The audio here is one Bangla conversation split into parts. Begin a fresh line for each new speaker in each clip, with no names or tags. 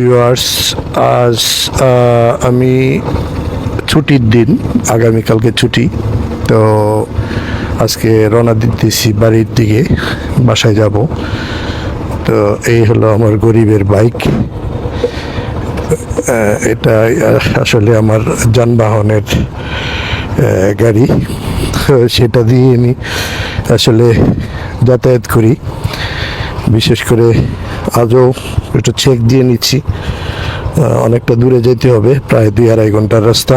ভিউয়ার্স আজ আমি ছুটির দিন, আগামীকালকে ছুটি, তো আজকে রওনা দিতেছি বাড়ির দিকে, বাসায় যাব। তো এই হলো আমার গরিবের বাইক। এটা আসলে আমার যানবাহনের গাড়ি। সেটা দিয়ে আমি আসলে যাতায়াত করি। বিশেষ করে আজও একটু চেক দিয়ে নিচ্ছি। অনেকটা দূরে যেতে হবে, প্রায় দুই আড়াই ঘণ্টার রাস্তা।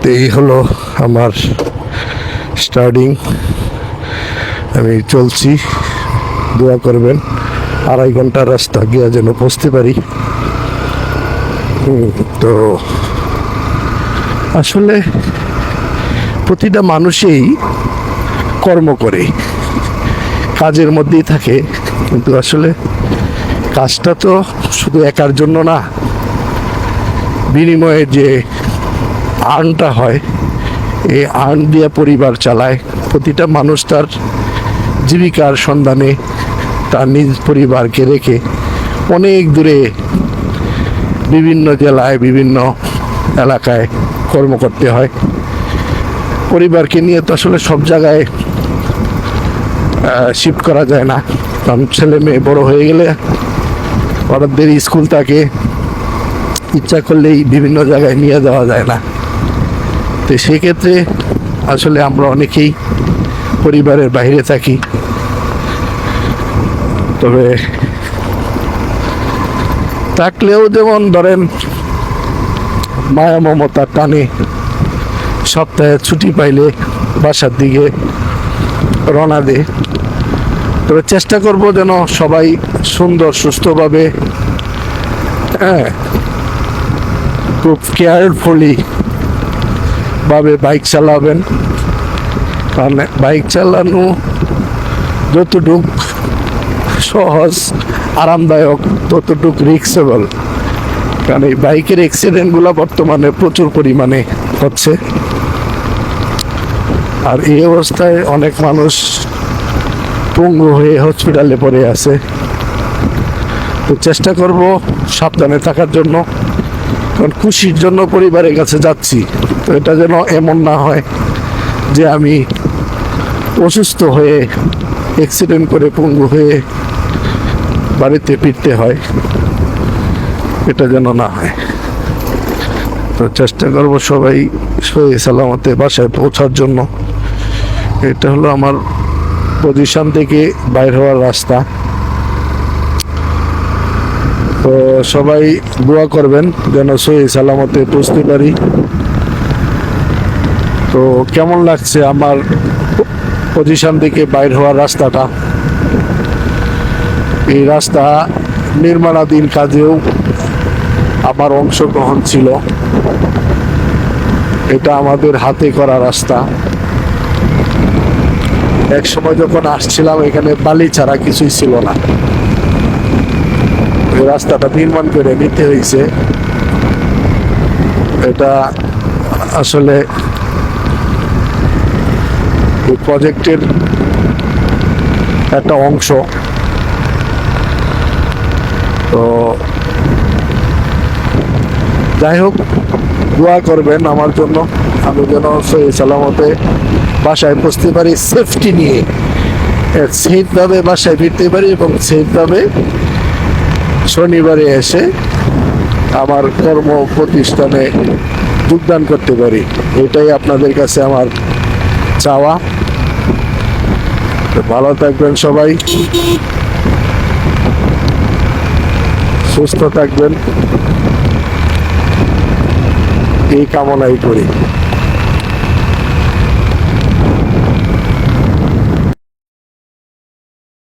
তো এই হলো আমার স্টার্টিং আমি চলছি, দোয়া করবেন, আড়াই ঘণ্টার রাস্তা গিয়া যেন পৌঁছতে পারি। তো আসলে প্রতিটা মানুষেই কর্ম করে, কাজের মধ্যেই থাকে। কিন্তু আসলে কাজটা তো শুধু একার জন্য না, বিনিময়ে যে আর্নটা হয়, এই আর্ন দিয়ে পরিবার চালায়, প্রতিটা মানুষ তার জীবিকার সন্ধানে তার নিজ পরিবারকে রেখে অনেক দূরে বিভিন্ন জেলায়, বিভিন্ন এলাকায় কর্ম করতে হয়। পরিবারকে নিয়ে তো আসলে সব জায়গায় শিফট করা যায় না। কারণ ছেলে মেয়ে বড় হয়ে গেলে ওদের স্কুল থাকে। ইচ্ছা করলেই বিভিন্ন জায়গায় নিয়ে যাওয়া যায় না। তো সেক্ষেত্রে আসলে আমরা অনেকেই পরিবারের বাইরে থাকি। তবে থাকলেও যেমন ধরেন মায়া মমতার টানে সপ্তাহে ছুটি পাইলে বাসার দিকে রওনা দে তবে চেষ্টা করব যেন সবাই সুন্দর, সুস্থভাবে হ্যাঁ খুব কেয়ারফুলি ভাবে বাইক চালাবেন। কারণ বাইক চালানো যতটুক সহজ, আরামদায়ক, ততটুক রিক্সেবল কারণ এই বাইকের অ্যাক্সিডেন্টগুলো বর্তমানে প্রচুর পরিমাণে হচ্ছে। আর এই অবস্থায় অনেক মানুষ পঙ্গু হয়ে হসপিটালে পড়ে আছে। চেষ্টা করব সাবধানে থাকার জন্য, কারণ খুশির জন্য পরিবারের কাছে যাচ্ছি। তো এটা যেন এমন না হয় যে আমি অসুস্থ হয়ে অ্যাক্সিডেন্ট করে পঙ্গু হয়ে বাড়িতে ফিরতে হয়। এটা যেন না হয়। তো চেষ্টা করব সবাই সহি সালামতে বাসায় পৌঁছার জন্য। এটা হলো আমার পজিশন থেকে বাইর হওয়ার রাস্তা। তো সবাই দোয়া করবেন যেন সহি সালামতে পৌঁছতে পারি। তো কেমন লাগছে আমার পজিশন থেকে বাইর হওয়ার রাস্তাটা? এই রাস্তা নির্মাণাধীন কাজেও আমার অংশগ্রহণ ছিল। এটা আমাদের হাতে করা রাস্তা। এক সময় যখন আসছিলাম, এখানে বালি ছাড়া কিছুই ছিল না। রাস্তাটা নির্মাণ করে নিতে হয়েছে। এটা আসলে প্রজেক্টের একটা অংশ। তো যাই হোক দোয়া করবেন আমার জন্য। আমি যেন সেই সালামতে বাসায় পৌঁছতে পারি সেফটি নিয়ে। সেইভাবে বাসায় ফিরতে পারি এবং সেইভাবে শনিবারে এসে আমার কর্ম প্রতিষ্ঠানে যোগদান করতে পারি। এটাই আপনাদের কাছে আমার চাওয়া। ভালো থাকবেন সবাই। সুস্থ থাকবেন। এই কামনাই করি।